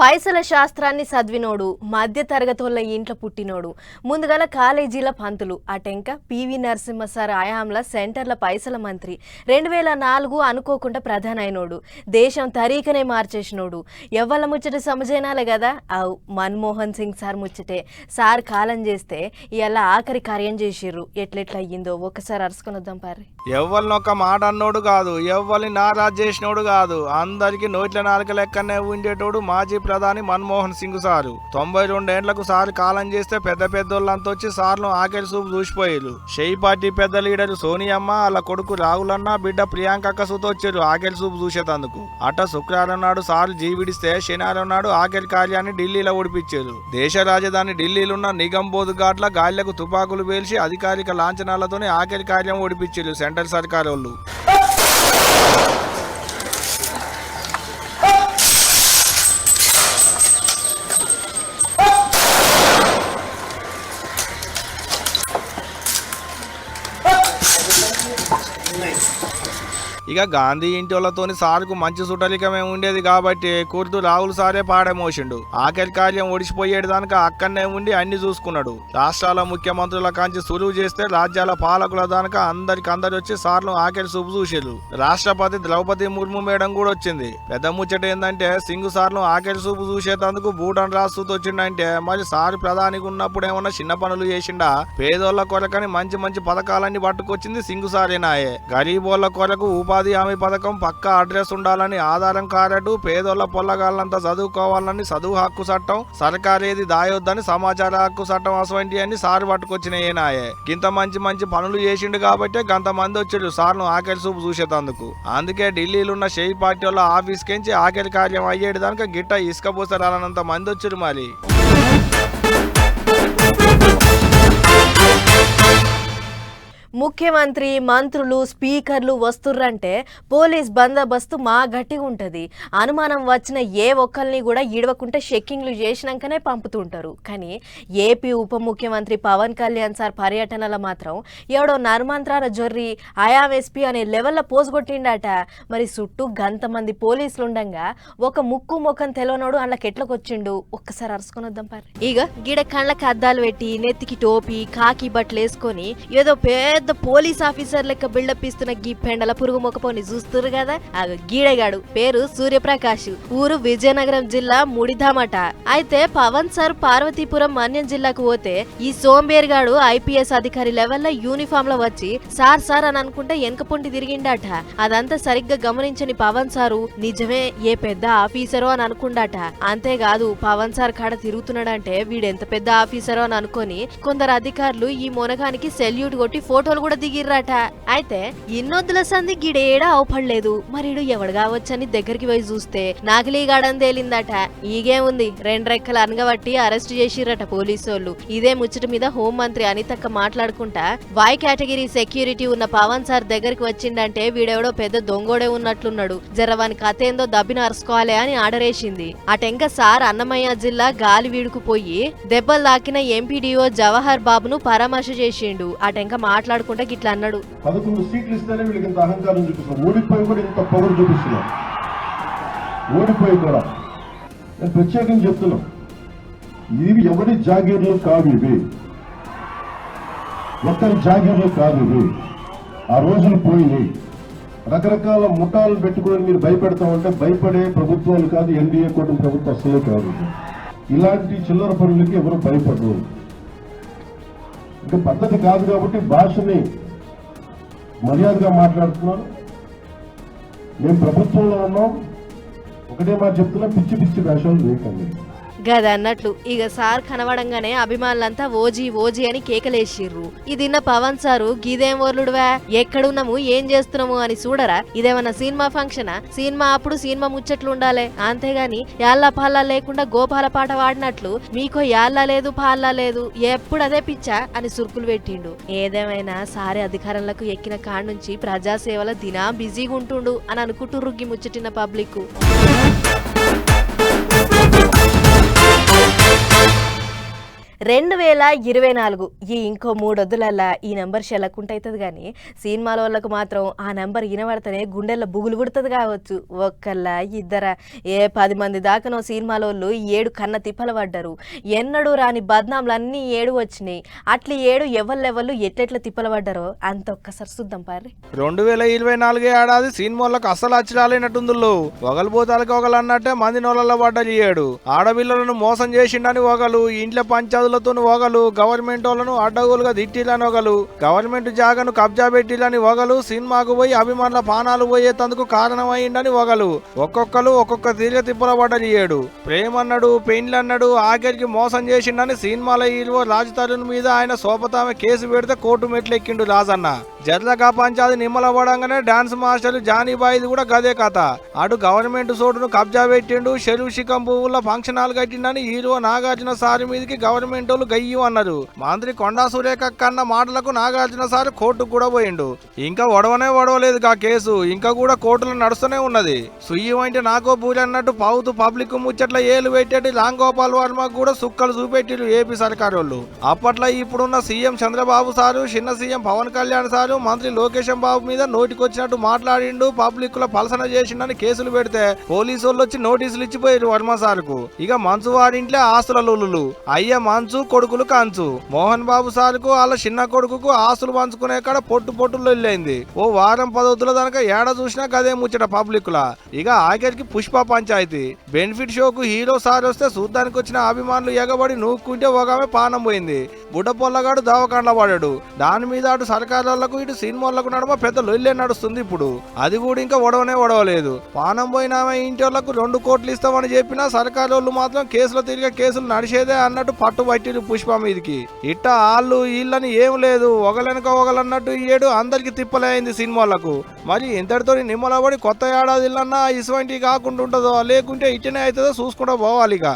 పైసల శాస్త్రాన్ని చదివినోడు మధ్య తరగతుల ఇంట్లో పుట్టినోడు. ముందుగల కాలేజీల పంతులు అటెంక పివి నరసింహ సార్ ఆయాంల సెంటర్ల పైసల మంత్రి. రెండు వేల నాలుగు అనుకోకుండా ప్రధాన అయినోడు దేశం తరీకనే మార్చేసినోడు. ఎవ్వల ముచ్చట సమజైనాలే కదా అవు మన్మోహన్ సింగ్ సార్ ముచ్చటే. సార్ కాలం చేస్తే ఇలా ఆఖరి కార్యం చేసిర్రు. ఎట్లెట్లా అయ్యిందో ఒకసారి అరుసుకొని వద్దాం పారి ఎవ్వరిని ఒక మాట అన్నోడు కాదు ఎవ్వరిని నారాజ్ చేసినోడు కాదు. అందరికి నోట్ల నాలుక లెక్కనే ఉండేటోడు మాజీ ప్రధాని మన్మోహన్ సింగ్ సారు. తొంభై రెండేండ్లకు సారు కాలం చేస్తే పెద్ద పెద్దోళ్ళంతా వచ్చి సార్ను ఆఖరి చూపు చూసిపోయారు షెయి పార్టీ పెద్ద లీడర్ సోనియమ్మ వాళ్ళ కొడుకు రాహులన్న బిడ్డ ప్రియాంక సుతో వచ్చారు ఆఖరి చూపు చూసేటందుకు. అట శుక్రవారం నాడు సార్లు జీవిడిస్తే శనివారం నాడు ఆఖరి కార్యాన్ని ఢిల్లీలో ఓడిపించారు దేశ రాజధాని ఢిల్లీలున్న నిగంబోధ్ ఘాట్ల గాళ్ళకు తుపాకులు పేల్చి అధికారిక లాంఛనాలతోనే ఆఖరి కార్యం ఓడిపించారు సెంట్రల్ సర్కార్ వాళ్ళు Nice. ఇక గాంధీ ఇంటి వాళ్ళతోని సార్కు మంచి సుటలికమే ఉండేది కాబట్టి కుర్దు రాహుల్ సారే పాడమోసిండు ఆఖరి కార్యం ఒడిసిపోయేది దానిక అక్కడనే ఉండి అన్ని చూసుకున్నాడు. రాష్ట్రాల ముఖ్యమంత్రుల కాంచి సులువు చేస్తే రాజ్యాల పాలకుల దానిక అందరికి అందరు వచ్చి సార్లు ఆఖరి చూపు చూసేరు రాష్ట్రపతి ద్రౌపది ముర్ము మేడం కూడా వచ్చింది. పెద్ద ముచ్చట ఏంటంటే సింగ్ సార్లు ఆఖరి చూపు చూసేటందుకు భూటాన్ రాష్ట్రతో వచ్చిండంటే మరి సార్ ప్రధానికి ఉన్నప్పుడు ఏమన్నా చిన్న పనులు చేసిండా? పేదోళ్ళ కొరకని మంచి మంచి పథకాలన్నీ పట్టుకొచ్చింది సింగ్ సారేనాయే. గరీబోళ్ళ కొరకు ఉపాధి హామీ పథకం పక్క అడ్రస్ ఉండాలని ఆధారం కార్డు పేదోళ్ళ పొల్లగాళ్ళంతా చదువుకోవాలని చదువు హక్కు చట్టం సర్కారేది దాయొద్దని సమాచార హక్కు చట్టం అసవంటి అని సార్ పట్టుకొచ్చినాయేనాయే ఇంత మంచి మంచి పనులు చేసిండు కాబట్టి గంత మంది సార్ సార్ను ఆఖరి చూపు చూసేటందుకు. అందుకే ఢిల్లీలో ఉన్న షేయి పార్టీ వాళ్ళ ఆఫీస్ కెంచి ఆఖరి కార్యం అయ్యేది దానికి గిట్ట ఇసుక పోసారాలన్నంత మంది వచ్చారు మరి. ముఖ్యమంత్రి మంత్రులు స్పీకర్లు వస్తుర్రంటే పోలీస్ బందోబస్తు మా గట్టిగా ఉంటుంది. అనుమానం వచ్చిన ఏ ఒక్కరిని కూడా ఇడవకుంటే చెక్కింగ్లు చేసినాకనే పంపుతుంటారు. కానీ ఏపీ ఉప ముఖ్యమంత్రి పవన్ కళ్యాణ్ సార్ పర్యటనలో మాత్రం ఎవడో నర్మంత్రాల జొర్రి ఆయాం ఎస్పీ అనే లెవెల్లో పోసుకొట్టిండట మరి చుట్టూ గంతమంది పోలీసులు ఉండంగా ఒక ముక్కు ముఖం తెలవనోడు అందులోకి ఎట్లకొచ్చిండు ఒక్కసారి అరుసుకొని వద్దాం పారి ఇక గిడ కళ్ళకి అద్దాలు పెట్టి నెత్తికి టోపీ కాకి బట్టలు వేసుకొని ఏదో పెద్ద పోలీస్ ఆఫీసర్ లెక్క బిల్డప్ ఇస్తున్న గీ పెండల పురుగు మొక్కపోని చూస్తురు కదా? ఆ గీడగాడు. పేరు సూర్యప్రకాష్. ఊరు విజయనగరం జిల్లా ముడిధామట. అయితే పవన్ సార్ పార్వతీపురం మన్యం జిల్లాకు పోతే ఈ సోంబేర్గాడు ఐపీఎస్ అధికారి లెవెల్లో యూనిఫామ్లో వచ్చి సార్ సార్ అని అనుకుంటే వెనక తిరిగిండట. అదంతా సరిగ్గా గమనించని పవన్ సారు నిజమే ఏ పెద్ద ఆఫీసరో అని అనుకుండాట. అంతేకాదు పవన్ సార్ కాడ తిరుగుతున్నాడంటే వీడెంత పెద్ద ఆఫీసరో అని అనుకొని కొందరు అధికారులు ఈ మొనగానికి సెల్యూట్ కొట్టి ఫోటో ఫోటోలు కూడా దిగిర్రట. అయితే ఇన్నొద్దుల సంధి గిడేడా అవపడలేదు. మరిడు ఎవడు కావచ్చని దగ్గరికి పోయి చూస్తే నాగిలీగాడని తేలిందట. ఈగేముంది? రెండు రెక్కలు అనగబట్టి అరెస్ట్ చేసిర్రట పోలీసోళ్ళు. ఇదే ముచ్చట మీద హోం మంత్రి అనితక్క మాట్లాడుకుంటా వై కేటగిరీ సెక్యూరిటీ ఉన్న పవన్ సార్ దగ్గరికి వచ్చిండంటే వీడెవడో పెద్ద దొంగోడే ఉన్నట్లున్నాడు. జరవాని కథ ఏందో దబ్బిన అరుసుకోవాలి అని ఆర్డరేసింది అటెంక సార్ అన్నమయ్య జిల్లా గాలి వీడుకుపోయి దెబ్బలు తాకిన ఎంపీడీఓ జవహర్ బాబును పరామర్శ చేసిండు. అటెంక మాట్లాడుకుంటే గిట్లా అన్నాడు. పదకొండు సీట్లు ఇస్తేనే వీళ్ళకి ఇంత అహంకారం చూపిస్తున్నారు. ఓడిపోయి కూడా ఇంత పొగరు చూపిస్తున్నారు. ఓడిపోయి కూడా. నేను ప్రత్యేకంగా చెప్తున్నా ఇవి ఎవరి జాగీర్లు కాదు ఇవి. ఒక్కరి జాగీర్లు కాదు ఇవి. ఆ రోజులు పోయినాయి. రకరకాల ముఠాలు పెట్టుకొని మీరు భయపెడతామంటే భయపడే ప్రభుత్వాలు కాదు ఎన్డీఏ కూటమి ప్రభుత్వం అసలే కాదు. ఇలాంటి చిల్లర పనులకి ఎవరు భయపడరు. పద్ధతి కాదు కాబట్టి భాషని మర్యాదగా మాట్లాడుతున్నాను. మేము ప్రభుత్వంలో ఉన్నాం. ఒకటే మాట చెప్తున్నా పిచ్చి పిచ్చి భాషలు లేకండి. గదన్నట్లు. ఇక సార్ కనబడంగానే అభిమానులంతా ఓజీ ఓజీ అని కేకలేసిర్రు. ఇదిన్న పవన్ సారు గీదేం ఓర్లుడువా ఎక్కడున్నాము? ఏం చేస్తున్నాము? అని చూడరా? ఇదేమన్నా సినిమా ఫంక్షనా? సినిమా అప్పుడు సినిమా ముచ్చట్లు ఉండాలి అంతేగాని యాళ్ళ పాల్లా లేకుండా గోపాల పాట వాడినట్లు మీకో యాళ్ళ లేదు పాల్లా లేదు ఎప్పుడు అదే పిచ్చా? అని సురుకులు పెట్టిండు. ఏదేమైనా సారే అధికారంలోకి ఎక్కిన కాడ నుంచి ప్రజాసేవల దినా బిజీగా ఉంటుండు అని అనుకుంటూ రుగ్గి ముచ్చటిన పబ్లిక్ రెండు వేల ఇరవై నాలుగు. ఈ ఇంకో మూడొద్దులల్లా ఈ నెంబర్ షెల్లకుంట అవుతుంది కానీ సినిమాల వాళ్ళకు మాత్రం ఆ నెంబర్ వినబడితేనే గుండెల్లో బుగులు పుడుతుంది కావచ్చు. ఒక్కళ్ళ ఇద్దర. ఏ పది మంది దాకానో సినిమాల వాళ్ళు ఈ ఏడు కన్న తిప్పలు పడ్డారు. ఎన్నడూ రాని బద్నాంలు అన్నీ ఏడు వచ్చినాయి. అట్లా ఏడు ఎవళ్ళెవళ్ళు ఎట్లెట్ల తిప్పలు పడ్డారో అంత ఒక్కసారి చూద్దాం పారి రెండు వేల ఇరవై నాలుగు ఏడాది సినిమాలకు అస్సలు అచ్చి రాలేనట్టుందుల్లో పోతాలకి ఒకలు అన్నట్టే మంది నోళ్ళల్లో పడ్డలు ఏడు ఆడపిల్లలను మోసం చేసిండని ఒకళ్ళు ఇంట్లో పంచాదులతో ఒకలు గవర్నమెంట్ వాళ్ళను అడ్డగోలుగా తిట్టిలని ఒకలు గవర్నమెంట్ జాగను కబ్జా పెట్టిలని ఒకలు సినిమాకు పోయి అభిమానుల పానాలు పోయేందుకు కారణమైందని ఒకలు ఒక్కొక్కరు ఒక్కొక్క తీరిక తిప్పల పడ్డది ఏడు ప్రేమన్నాడు పెయిండ్లన్నాడు ఆఖరికి మోసం చేసిండని సినిమాల హీరో రాజ్ తరుణ్ మీద ఆయన సోపతామె కేసు పెడితే కోర్టు మెట్లెక్కిండు రాజన్న. జర్లకా పంచాది నిమ్మలపడంగానే డాన్స్ మాస్టర్ జానీబాయిది కూడా గదే కథ. అటు గవర్నమెంట్ సోటును కబ్జా పెట్టిండు చెరువు పువ్వుల ఫంక్షన్ హాల్ కట్టిండని హీరో నాగార్జున సారి మీదకి గవర్నమెంట్ ఇంటోలు గయ్యం అన్నారు. మంత్రి కొండా సురేఖ కన్న మాటలకు నాగార్జున సారి కోర్టుకు కూడా పోయిండు. ఇంకా ఒడవనే ఒడవలేదు కా కేసు. ఇంకా కూడా కోర్టులో నడుస్తూనే ఉన్నది. సుయ్యం అంటే నాకో పూజ అన్నట్టు పావుతూ పబ్లిక్ ముచ్చట్ల ఏలు పెట్టేటి రామ్ గోపాల్ వర్మ కూడా సుక్కలు చూపెట్టిరు ఏపీ సర్కారు వాళ్ళు అప్పట్లో ఇప్పుడున్న సీఎం చంద్రబాబు సారు చిన్న సీఎం పవన్ కళ్యాణ్ సారు మంత్రి లోకేశం బాబు మీద నోటికొచ్చినట్టు మాట్లాడిండు పబ్లిక్లో పలసన చేసిండని కేసులు పెడితే పోలీసు వాళ్ళు వచ్చి నోటీసులు ఇచ్చిపోయారు వర్మ సార్కు. ఇక మంచు వారింట్లో ఆస్తుల లొల్లులు. అయ్య మంచు కొడుకులు కంచు. మోహన్ బాబు సార్కు వాళ్ళ చిన్న కొడుకుకు ఆస్తులు పంచుకునే కాడ పొట్టు పొట్టులు వెళ్ళింది ఓ వారం పదవుతుల దానిక ఏడ చూసినా గదే ముచ్చట పబ్లిక్ లా ఇక ఆఖరికి పుష్ప పంచాయతీ. బెనిఫిట్ షోకు హీరో సార్ వస్తే చూడ్డానికి వచ్చిన అభిమానులు ఎగబడి నూక్కుంటే ఒక ఆమె పానం పోయింది. బుడ్డ పొల్లగాడు దావకాండ్ల పడాడు దాని మీద అటు సర్కారులకు ఇటు సినిమాలకు నడమ పెద్ద లొల్లే నడుస్తుంది ఇప్పుడు. అది కూడా ఇంకా ఒడవనే ఒడవలేదు. పానం పోయిన ఆమె ఇంటి వాళ్ళకు రెండు కోట్లు ఇస్తామని చెప్పినా సర్కారు మాత్రం కేసులు తిరిగే కేసులు నడిచేదే అన్నట్టు పట్టు పట్టిరు పుష్ప మీదకి. ఇట్ట వాళ్ళు వీళ్ళని ఏం లేదు ఒకలెనక ఒకలన్నట్టు ఈ ఏడు అందరికి తిప్పలే సినిమాలకు. మరి ఇంతటితో నిమ్మలబడి కొత్త ఏడాది ఇల్లన్నా ఇసువంటివి కాకుండా ఉంటుందో లేకుంటే ఇట్టనే అవుతుందో చూసుకుంటూ పోవాలి ఇక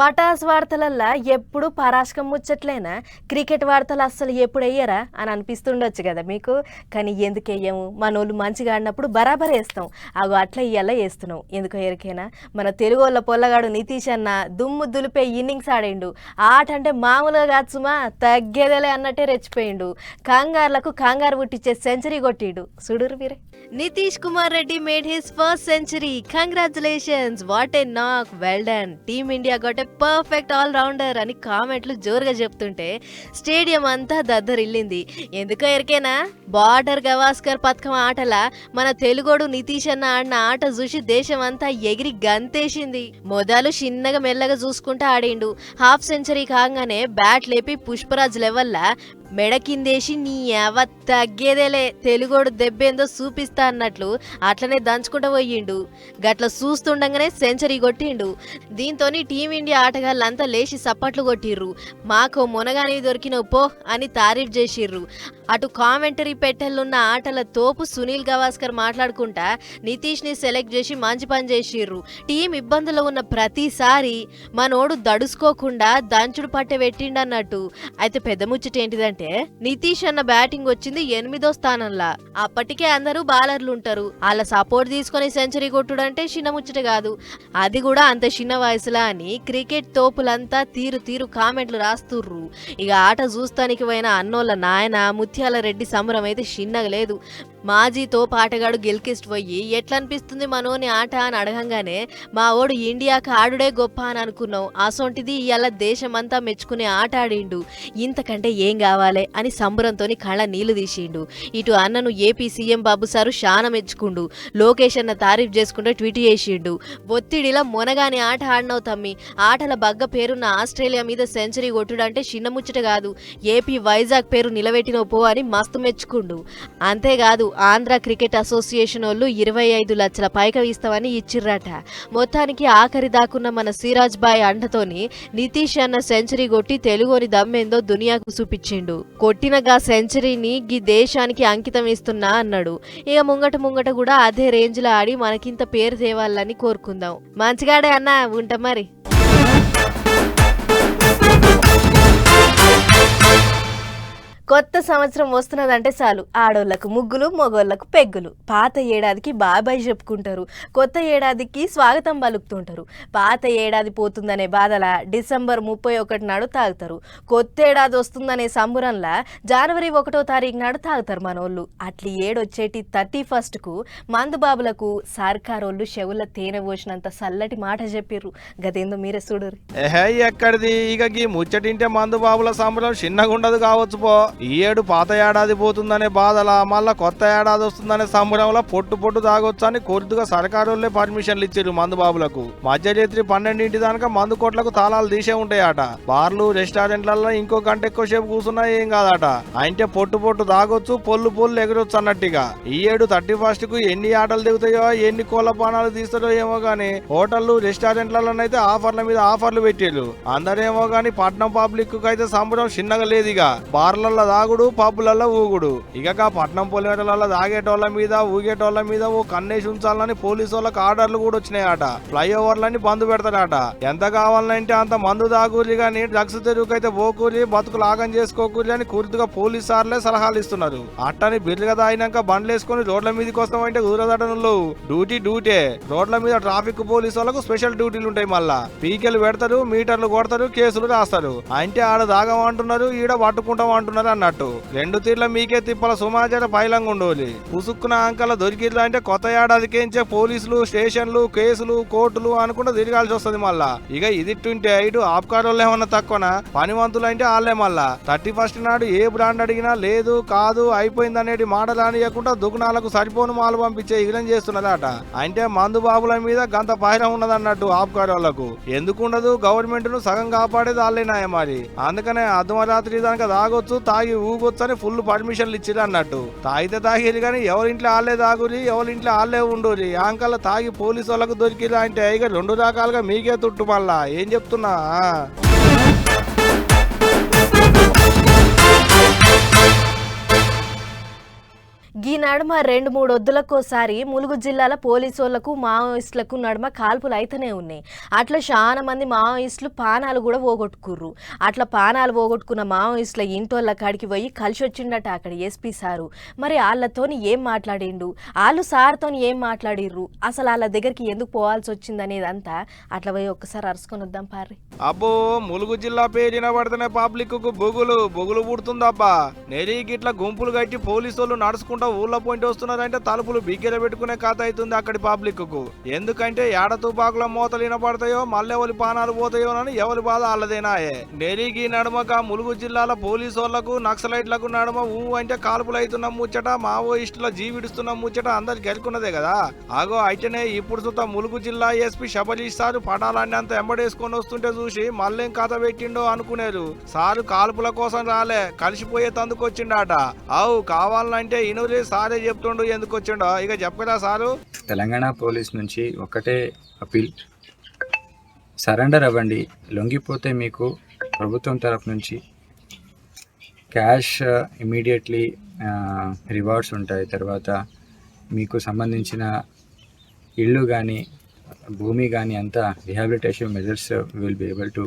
పటాస్ వార్తలల్లా ఎప్పుడు పరాశకం ముచ్చట్లేనా? క్రికెట్ వార్తలు అస్సలు ఎప్పుడు వేయరా అని అనిపిస్తుండొచ్చు కదా మీకు. కానీ ఎందుకు వేయము మనోళ్ళు మంచిగా ఆడినప్పుడు బరాబర్ వేస్తాం అగో అట్లా ఇయ్యాల వేస్తున్నాం ఎందుకో ఎరికైనా? మన తెలుగు వాళ్ళ పొల్లగాడు నితీష్ అన్న దుమ్ము దులిపే ఇన్నింగ్స్ ఆడిండు. ఆట అంటే మామూలుగా కాచుమా తగ్గేదేలే అన్నట్టే రెచ్చిపోయిండు. కంగార్లకు కంగారు పుట్టించే సెంచరీ కొట్టిండు. సుడురు వీరే. Nitish Kumar Reddy made his first century. Congratulations. What a knock. Well done. Team India got perfect all rounder అని కామెంట్లు జోరుగా చెప్తుంటే స్టేడియం అంతా దద్దరిల్లింది. ఎందుకో ఎరికేనా? బార్డర్ గవాస్కర్ పథకం ఆటల మన తెలుగోడు నితీష్ అన్న ఆడిన ఆట చూసి దేశం అంతా ఎగిరి గంతేసింది. మొదలు చిన్నగా మెల్లగా చూసుకుంటూ ఆడిండు. హాఫ్ సెంచరీ కాగానే బ్యాట్ లేపి పుష్పరాజ్ లెవెల్లా మెడ కిందేసి నీ అవ తగ్గేదేలే. తెలుగోడు దెబ్బేందో చూపిస్తా అన్నట్లు అట్లనే దంచుకుంటూ పోయిండు. గట్ల చూస్తుండగానే సెంచరీ కొట్టిండు. దీంతో టీమిండియా ఆటగాళ్ళంతా లేచి సప్పట్లు కొట్టిర్రు. మాకు మునగాని దొరికిన పో అని తారీఫ్ చేసిర్రు. అటు కామెంటరీ పెట్టెలున్న ఆటల తోపు సునీల్ గవాస్కర్ మాట్లాడుకుంటా నితీష్ని సెలెక్ట్ చేసి మంచి పని చేసిర్రు. టీం ఇబ్బందులు ఉన్న ప్రతిసారి మనోడు దడుసుకోకుండా దంచుడు పట్టె పెట్టిండన్నట్టు. అయితే పెద్ద ముచ్చట ఏంటిదంటే నితీష్ అన్న బ్యాటింగ్ వచ్చింది ఎనిమిదో స్థానంలా. అప్పటికే అందరూ బాలర్లు ఉంటారు. వాళ్ళ సపోర్ట్ తీసుకొని సెంచరీ కొట్టుడంటే చిన్న ముచ్చట కాదు. అది కూడా అంత చిన్న వయసులా అని క్రికెట్ తోపులంతా తీరు తీరు కామెంట్లు రాస్తుర్రు. ఇక ఆట చూస్తానికి పోయిన అన్నోళ్ళ నాయన ముత్యాల రెడ్డి సంబరం అయితే చిన్నగా లేదు మాజీతో పాటగాడు గెలికిస్ట్ పోయి ఎట్లా అనిపిస్తుంది మనోని ఆట అని అడగంగానే మా ఓడు ఇండియాకి ఆడుడే గొప్ప అని అనుకున్నాం. అసొంటిది ఇవాళ దేశమంతా మెచ్చుకునే ఆట ఆడిండు. ఇంతకంటే ఏం కావాలి అని సంబరంతోని కళ్ళ నీళ్ళు తీసిండు. ఇటు అన్నను ఏపీ సీఎం బాబు సారు శాన మెచ్చుకుండు. లోకేష్ అన్న తారీఫ్ చేసుకుంటే ట్వీట్ చేసిండు. ఒత్తిడిలా మొనగాని ఆట ఆడినావు తమ్మి. ఆటల బగ్గ పేరున్న ఆస్ట్రేలియా మీద సెంచరీ కొట్టుడంటే చిన్న ముచ్చట కాదు. ఏపీ వైజాగ్ పేరు నిలబెట్టినవు పో అని మస్తు మెచ్చుకుండు. అంతేకాదు ఆంధ్ర క్రికెట్ అసోసియేషన్ వాళ్ళు ఇరవై ఐదు లక్షల పైక ఇస్తామని ఇచ్చిర్రట. మొత్తానికి ఆఖరి దాకున్న మన సిరాజ్ బాయ్ అండతోని నితీష్ అన్న సెంచరీ కొట్టి తెలుగుని దమ్మేందో దునియాకు చూపించిండు. కొట్టినగా సెంచరీని గీ దేశానికి అంకితం ఇస్తున్నా అన్నాడు. ఇక ముంగట ముంగట కూడా అదే రేంజ్లో ఆడి మనకింత పేరు తేవాలని కోరుకుందాం. మంచిగాడే అన్న ఉంటా మరి. కొత్త సంవత్సరం వస్తున్నదంటే చాలు. ఆడోళ్ళకు ముగ్గులు మగోళ్ళకు పెగ్గులు. పాత ఏడాదికి బాబాయ్ చెప్పుకుంటారు. కొత్త ఏడాదికి స్వాగతం పలుకుతుంటారు. పాత ఏడాది పోతుందనే బాధల డిసెంబర్ ముప్పై ఒకటి నాడు తాగుతారు. కొత్త ఏడాది వస్తుందనే సంబురంలా జనవరి ఒకటో తారీఖు నాడు తాగుతారు మనోళ్ళు. అట్లి ఏడొచ్చేటి థర్టీ ఫస్ట్కు మందుబాబులకు సర్కారోళ్ళు చెవుల తేనె పోసినంత చల్లటి మాట చెప్పిర్రు. గదేందో మీరే చూడరు ఎక్కడిది? ఇక గీ ముచ్చటింటే మందుబాబుల సంబరం చిన్నగా ఉండదు కావచ్చు పో. ఈ ఏడు పాత ఏడాది పోతుందనే బాధలా మళ్ళా కొత్త ఏడాది వస్తుందనే సంబరంలో పొట్టు పొట్టు తాగొచ్చు అని కొద్దిగా సర్కారోళ్ళే పర్మిషన్లు ఇచ్చారు మందు బాబులకు. మధ్యరాత్రి పన్నెండింటి దానిక మందు కొట్లకు తాళాలు తీసే ఉంటాయట. బార్లు రెస్టారెంట్లలో ఇంకో గంట ఎక్కువ సేపు కూర్చున్నా ఏం కాదట. అంటే పొట్టు పొట్టు తాగొచ్చు పొల్లు పొల్లు ఎగరొచ్చు అన్నట్టుగా. ఈ ఏడు థర్టీ ఫస్ట్కు ఎన్ని ఆటలు దిగుతాయో ఎన్ని కోళ్ళ పానాలు తీస్తారో ఏమో గానీ హోటళ్ళు రెస్టారెంట్లలోనైతే ఆఫర్ల మీద ఆఫర్లు పెట్టారు అందరేమో గానీ పట్నం పబ్లిక్కు అయితే సంబరం చిన్నగా లేదు ఇక బార్లలో తాగుడు పబ్బులలో ఊగుడు. ఇక పట్నం పొలిమేటలలో తాగేటోళ్ళ మీద ఊగేటోళ్ళ మీద ఓ కన్నేసి ఉంచాలని పోలీసు వాళ్ళకి ఆర్డర్లు కూడా వచ్చినాయట. ఫ్లైఓవర్లని బంద్ పెడతాడట ఎంత కావాలంటే అంత మందు తాగూరి కానీ డ్రగ్స్ తెరుగుకైతే పోకూరి బతుకు లాగం చేసుకోకూరి అని కుర్తుగా పోలీసు సార్లే సలహాలు ఇస్తున్నారు. అట్టని బిర్లుగా తాగినాక బండ్లు వేసుకొని రోడ్ల మీదకి వస్తామంటే కుదరదటనులు. డ్యూటీ డ్యూటే. రోడ్ల మీద ట్రాఫిక్ పోలీసు వాళ్ళకు స్పెషల్ డ్యూటీలు ఉంటాయి మళ్ళా. పీకెలు పెడతారు మీటర్లు కొడతారు కేసులు రాస్తారు. అంటే ఆడ దాగమంటున్నారు ఈడ పట్టుకుంటాం అంటున్నారు అన్నట్టు. రెండు తీర్ల మీకే తిప్పల సుమాచార పైలంగా ఉండోలి. పుసుక్కున అంకల దొరికిర్లా అంటే కొత్త ఏడాదికేంచే పోలీసులు స్టేషన్లు కేసులు కోర్టులు అనుకుంటూ తిరగాల్సి వస్తుంది మళ్ళా. ఇక ఇదిట్టుంటే ఇటు ఆప్కారోళ్ళు ఏమన్నా తక్కువనా? పనివంతులు అంటే వాళ్ళే మళ్ళా. థర్టీ ఫస్ట్ నాడు ఏ బ్రాండ్ అడిగినా లేదు కాదు అయిపోయింది అనేది మాట రానియకుండా దుగుణాలకు సరిపోను మాలు పంపించే ఇగలం చేస్తున్నదట. అంటే మందు బాబుల మీద గంత పైరం ఉన్నదన్నట్టు ఆప్కార్ వాళ్ళకు ఎందుకు ఉండదు గవర్నమెంట్ను సగం కాపాడేది వాళ్ళేనాయ మరి. అందుకనే అర్ధమరాత్రి దానికి తాగొచ్చు తాగి తాగి ఊగొచ్చని ఫుల్ పర్మిషన్లు ఇచ్చిరు అన్నట్టు. తాగితే తాగిరు కానీ ఎవరింట్లో వాళ్ళే తాగురి ఎవరింట్లో ఆళ్ళే ఉండూరి ఆంకల్ తాగి పోలీసు వాళ్ళకు దొరికిరా అంటే ఇక రెండు రకాలుగా మీకే తుట్టు మళ్ళా. ఏం చెప్తున్నా? ఈ నడుమ రెండు మూడు వద్దులకోసారి ములుగు జిల్లాల పోలీసులకు మావోయిస్టులకు నడుమ కాల్పులు అయితేనే ఉన్నాయి. అట్లా చాలా మంది మావోయిస్టులు పానాలు కూడా పోగొట్టుకుర్రు. అట్లా పానాలు పోగొట్టుకున్న మావోయిస్టుల ఇంటోళ్ళ కాడికి పోయి కలిసి వచ్చిండట అక్కడ ఎస్పీ సారు. మరి వాళ్ళతోని ఏం మాట్లాడిండు? వాళ్ళు సార్తోని ఏం మాట్లాడిర్రు? అసలు వాళ్ళ దగ్గరికి ఎందుకు పోవాల్సి వచ్చింది అంతా అట్లా పోయి ఒక్కసారి అరుసుకొని వద్దాం పారి అబ్బో ములుగు జిల్లా పేరిన పడుతున్న పబ్లిక్కు బొగులు. బొగులు పుడుతుందబ్బా. నెరీ గిట్ల గుంపులు కట్టి పోలీసు వాళ్ళు నడుచుకుంటా ఊళ్ళో పాయింట్ వస్తున్నారంటే తలుపులు బిగ్గర పెట్టుకునే కథ అవుతుంది అక్కడి పబ్లిక్కు ఎందుకంటే ఏడ తుపాకుల మూతలు వినపడతాయో మల్లెవలి ఎవరి పానాలు పోతాయో అని ఎవరి బాధ అల్లదేనాయే నెరిగి నడుమక ములుగు జిల్లాల పోలీసు వాళ్ళకు నక్సలైట్లకు నడుమ ఊ అంటే కాల్పులు అవుతున్న ముచ్చట మావోయిస్టుల జీవిడుస్తున్న ముచ్చట అందరికి గెలుకున్నదే కదా. ఆగో అయితేనే ఇప్పుడు చూత ములుగు జిల్లా ఎస్పీ శబరీష్ సారు పటాలన్నీ అంత ఎంబడేసుకొని వస్తుంటే చూసి మళ్ళేం కథ పెట్టిండో అనుకునేరు. సారు కాల్పుల కోసం రాలే కలిసిపోయే తందుకు వచ్చిండట అవు కావాలంటే ఇనురే సారే చెప్తుండు ఎందుకు వచ్చిండో? ఇక చెప్పరా సారు? తెలంగాణ పోలీస్ నుంచి ఒకటే అపీల్. సరెండర్ అవ్వండి. లొంగిపోతే మీకు ప్రభుత్వం తరపు నుంచి క్యాష్ ఇమీడియట్లీ రివార్డ్స్ ఉంటాయి. తర్వాత మీకు సంబంధించిన ఇల్లు కానీ భూమి కానీ అంతా rehabilitation measures will be able to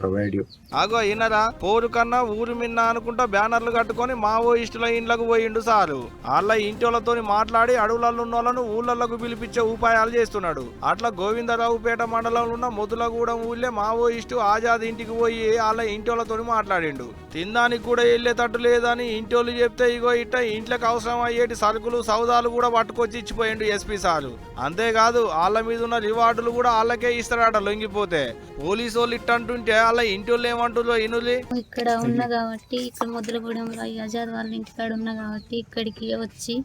provide you ఆగో ఇన్నరా పోరు కన్నా ఊరు మిన్న అనుకుంటా బ్యానర్లు కట్టుకొని మావోయిస్టుల ఇండ్లకు పోయిండు సారు. వాళ్ళ ఇంటి వాళ్ళతో మాట్లాడి అడవులలో ఉన్న వాళ్ళను ఊళ్ళకు పిలిపించే ఉపాయాలు చేస్తున్నాడు. అట్లా గోవిందరావుపేట మండలంలో ఉన్న మొదులగూడెం ఊళ్ళే మావోయిస్టు ఆజాద్ ఇంటికి పోయి వాళ్ళ ఇంటి వాళ్ళతో మాట్లాడిండు. తినడానికి కూడా వెళ్ళేటట్టు లేదని ఇంటి వాళ్ళు చెప్తే ఇగో ఇట్ట ఇంట్లోకి అవసరం అయ్యేటి సరుకులు సౌదాలు కూడా పట్టుకొచ్చి ఇచ్చిపోయిండు ఎస్పీ సారు. అంతేకాదు వాళ్ళ మీద ఉన్న రివార్డులు కూడా వాళ్ళకే ఇస్తాడట లొంగిపోతే. పోలీసు వాళ్ళు ఇట్ట అంటుంటే వాళ్ళ ఇంటి వాళ్ళు ఏమంటుందో ఇనులి ఇక్కడ ఉన్నా కాబట్టి ఇక్కడ మొదలగూడెంలో ఆజాద్ వాళ్ళ ఇంటికాడ ఉన్నా కాబట్టి ఇక్కడికి వచ్చి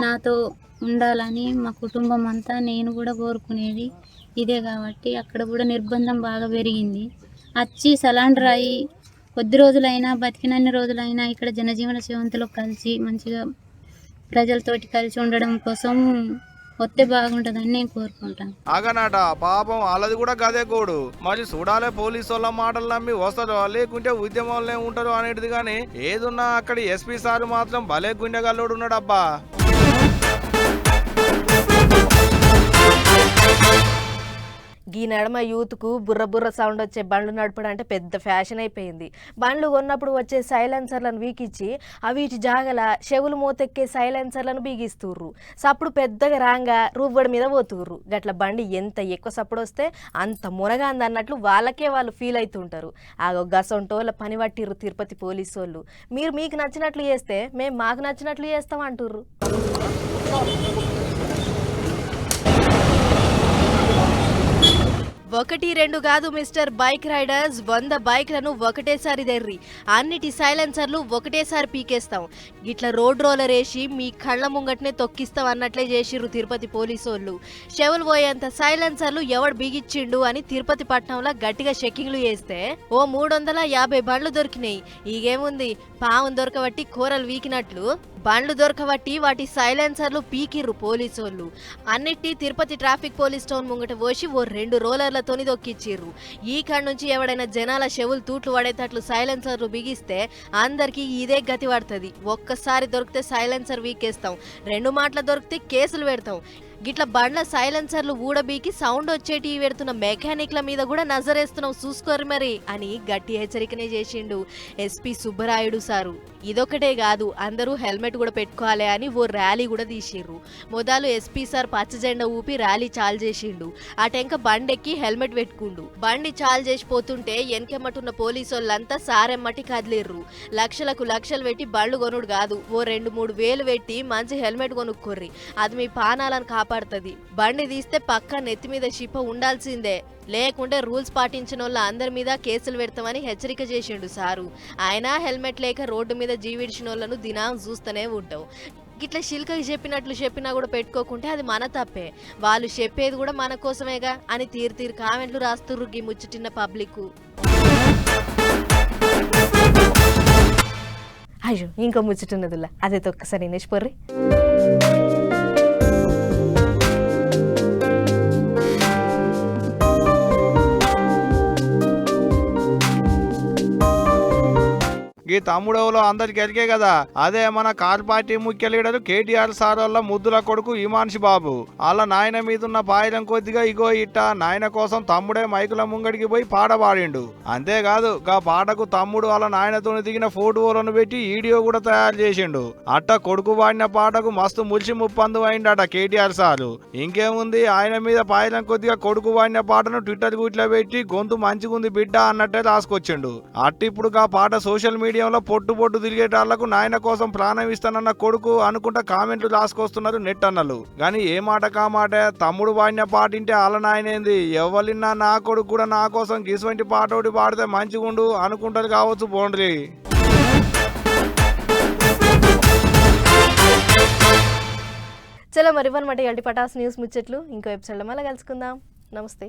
నాతో ఉండాలని మా కుటుంబం అంతా నేను కూడా కోరుకునేది ఇదే కాబట్టి అక్కడ కూడా నిర్బంధం బాగా పెరిగింది. వచ్చి సలాండర్ అయ్యి కొద్ది రోజులైనా బతికినన్ని రోజులైనా ఇక్కడ జనజీవన సేవంతిలో కలిసి మంచిగా ప్రజలతోటి కలిసి ఉండడం కోసం వస్తే బాగుంటుందని నేను కోరుకుంటాను. ఆగనాట పాపం వాళ్ళది కూడా గదే కోడు. మరి చూడాలే పోలీసు వాళ్ళ మాటలు నమ్మి వస్తారు లేకుంటే ఉద్యమంలో ఉంటారు అనేది కానీ ఏదున్నా అక్కడ ఎస్పీ సారు మాత్రం భలే గుండెగల్లోడు ఉన్నాడబ్బా. గీ నడమ యూత్కు బుర్ర బుర్ర సౌండ్ వచ్చే బండ్లు నడపడం అంటే పెద్ద ఫ్యాషన్ అయిపోయింది. బండ్లు కొన్నప్పుడు వచ్చే సైలెన్సర్లను వీకిచ్చి అవి ఇటు జాగల చెవులు మూతెక్కే సైలెన్సర్లను బీగిస్తుర్రు. సప్పుడు పెద్దగా రాంగా రువ్వడి మీద పోతుర్రు. గట్ల బండి ఎంత ఎక్కువ సప్పుడు వస్తే అంత మునగాంది అన్నట్లు వాళ్ళకే వాళ్ళు ఫీల్ అవుతుంటారు ఆ గసంటోళ్ళ పని పట్టిర్రు తిరుపతి పోలీసు వాళ్ళు మీరు మీకు నచ్చినట్లు చేస్తే మేము మాకు నచ్చినట్లు చేస్తాం అంటుర్రు. ఒకటి రెండు కాదు మిస్టర్ బైక్ రైడర్స్. వంద బైక్లను ఒకటేసారి దెర్రి అన్నిటి సైలెన్సర్లు ఒకటేసారి పీకేస్తాం. ఇట్లా రోడ్ రోలర్ వేసి మీ కళ్ళ ముంగట్నే తొక్కిస్తాం అన్నట్లే చేసిర్రు తిరుపతి పోలీసోళ్ళు. చెవులు పోయేంత సైలెన్సర్లు ఎవడు బిగిచ్చిండు అని తిరుపతి పట్టణంలో గట్టిగా చెక్కింగ్లు చేస్తే ఓ మూడు వందల యాభై బండ్లు దొరికినాయి. ఈగేముంది? పాము దొరకబట్టి కూరలు వీకినట్లు. బండ్లు దొరకబట్టి వాటి సైలెన్సర్లు పీకిర్రు పోలీసోళ్ళు. అన్నిటి తిరుపతి ట్రాఫిక్ పోలీస్ స్టోన్ ముంగట పోసి ఓ రెండు రోలర్లతోని దొక్కిచ్చిర్రు. ఈ కాడ నుంచి ఎవడైనా జనాల చెవులు తూట్లు పడేటట్లు సైలెన్సర్లు బిగిస్తే అందరికీ ఇదే గతి పడుతుంది. ఒక్కసారి దొరికితే సైలెన్సర్ వీకేస్తాం. రెండు మాటలు దొరికితే కేసులు పెడతాం. గిట్ల బండ్ల సైలెన్సర్లు ఊడబీకి సౌండ్ వచ్చేటి పెడుతున్న మెకానిక్ల మీద కూడా నజరేస్తున్నాం చూసుకోరు మరి అని గట్టి హెచ్చరికనే చేసిండు ఎస్పీ సుబ్బరాయుడు సారు. ఇదొకటే కాదు అందరూ హెల్మెట్ కూడా పెట్టుకోవాలి అని ఓ ర్యాలీ కూడా తీసిర్రు మొదలు ఎస్పీ సార్ పచ్చ జెండా ఊపి ర్యాలీ చాలు చేసిండు. ఆ టెంక బండెక్కి హెల్మెట్ పెట్టుకుండు. బండి చాలు చేసిపోతుంటే వెనకెమ్మటున్న పోలీసు వాళ్ళంతా సారెమ్మటి కదిలిర్రు. లక్షలకు లక్షలు పెట్టి బళ్ళు కొనుడు కాదు ఓ రెండు మూడు వేలు పెట్టి మంచి హెల్మెట్ కొనుక్కోర్రి. అది మీ పానాలను కాపాడుతుంది. బండి తీస్తే పక్క నెత్తి మీద షిప ఉండాల్సిందే. లేకుంటే రూల్స్ పాటించిన వాళ్ళ అందరి మీద కేసులు పెడతామని హెచ్చరిక చేసిండు సారు. ఆయన హెల్మెట్ లేక రోడ్డు మీద జీవిడిచిన వాళ్ళను దినం చూస్తూనే ఉంటావు ఇట్లా శిల్కకి చెప్పినట్లు చెప్పినా కూడా పెట్టుకోకుంటే అది మన తప్పే. వాళ్ళు చెప్పేది కూడా మన కోసమేగా అని తీరు తీరు కామెంట్లు రాస్తుర్రు గీ ముచ్చటిన్న పబ్లిక్ అయ్యో ఇంకో ముచ్చటున్నదిలా అదైతే ఒక్కసారి వినేసిపోర్రి. ఈ తమ్ముడవులో? అందరికి ఎరికే కదా. అదే మన కార్ పార్టీ ముఖ్య లీడర్ కేటీఆర్ సార్ వల్ల ముద్దుల కొడుకు ఇమాన్షి బాబు. వాళ్ళ నాయన మీదున్న పాయలం కొద్దిగా ఇగో ఇట్ట నాయన కోసం తమ్ముడే మైకుల ముంగడికి పోయి పాట పాడిండు. అంతేకాదు గా పాటకు తమ్ముడు వాళ్ళ నాయనతో దిగిన ఫోటోలను పెట్టి వీడియో కూడా తయారు చేసిండు. అట్ట కొడుకు పాడిన పాటకు మస్తు ములిసి ముప్పందు అయిండట కేటీఆర్ సారు. ఇంకేముంది? ఆయన మీద పాయలం కొద్దిగా కొడుకు పాడిన పాటను ట్విట్టర్ గుట్లో పెట్టి గొంతు మంచిగుంది బిడ్డ అన్నట్టే రాసుకొచ్చిండు. అట్టిప్పుడు ఆ పాట సోషల్ మీడియా మీడియాలో పొట్టు పొట్టు తిరిగేటాళ్ళకు నాయన కోసం ప్రాణం ఇస్తానన్న కొడుకు అనుకుంటా కామెంట్లు రాసుకొస్తున్నారు నెట్ అన్నలు. కానీ ఏ మాట కామాట తమ్ముడు పాడిన పాటింటే వాళ్ళ నాయనేంది? ఎవరిన్నా నా కొడుకు కూడా నా కోసం గిసువంటి పాట ఒకటి పాడితే మంచిగుండు అనుకుంటారు కావచ్చు బోండ్రి. చలో మరి ఇవ్వనమాట పటాస్ న్యూస్ ముచ్చట్లు. ఇంకో ఎపిసోడ్లో మళ్ళీ కలుసుకుందాం. నమస్తే.